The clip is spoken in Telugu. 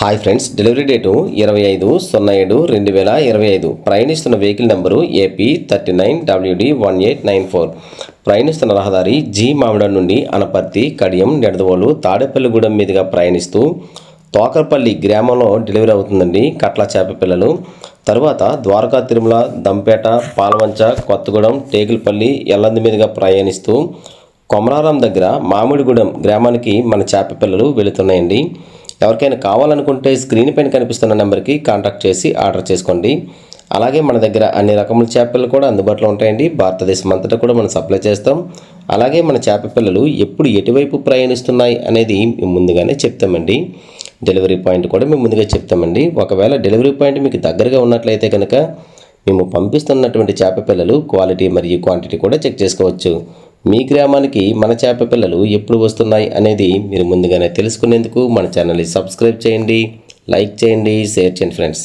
హాయ్ ఫ్రెండ్స్ డెలివరీ డేటు ఇరవై ఐదు సున్నా ఏడు రెండు వేల ఇరవై ఐదు. ప్రయాణిస్తున్న vehicle number AP thirty nine W D one eight nine four ప్రయాణిస్తున్న రహదారి జీ మామిడ నుండి అనపర్తి కడియం నెడదవోలు తాడేపల్లిగూడెం మీదుగా ప్రయాణిస్తూ తోకర్పల్లి గ్రామంలో డెలివరీ అవుతుందండి కట్ల చేప పిల్లలు. తరువాత ద్వారకా తిరుమల దంపేట పాలవంచ కొత్తగూడెం టేకులపల్లి ఎల్లంది మీదుగా ప్రయాణిస్తూ కొమరారం దగ్గర మామిడిగూడెం గ్రామానికి మన చేప పిల్లలు వెళుతున్నాయండి. ఎవరికైనా కావాలనుకుంటే స్క్రీన్ పైన కనిపిస్తున్న నెంబర్కి కాంటాక్ట్ చేసి ఆర్డర్ చేసుకోండి. అలాగే మన దగ్గర అన్ని రకముల చేపలు కూడా అందుబాటులో ఉంటాయండి. భారతదేశం అంతటా కూడా మనం సప్లై చేస్తాం. అలాగే మన చేప పిల్లలు ఎప్పుడు ఎటువైపు ప్రయాణిస్తున్నాయి అనేది మేము ముందుగానే చెప్తామండి. డెలివరీ పాయింట్ కూడా మేము ముందుగా చెప్తామండి. ఒకవేళ డెలివరీ పాయింట్ మీకు దగ్గరగా ఉన్నట్లయితే కనుక మేము పంపిస్తున్నటువంటి చేప పిల్లలు క్వాలిటీ మరియు క్వాంటిటీ కూడా చెక్ చేసుకోవచ్చు. మీ గ్రామానికి మన చేప పిల్లలు ఎప్పుడు వస్తున్నాయి అనేది మీరు ముందుగానే తెలుసుకునేందుకు మన ఛానల్ని సబ్స్క్రైబ్ చేయండి లైక్ చేయండి షేర్ చేయండి ఫ్రెండ్స్.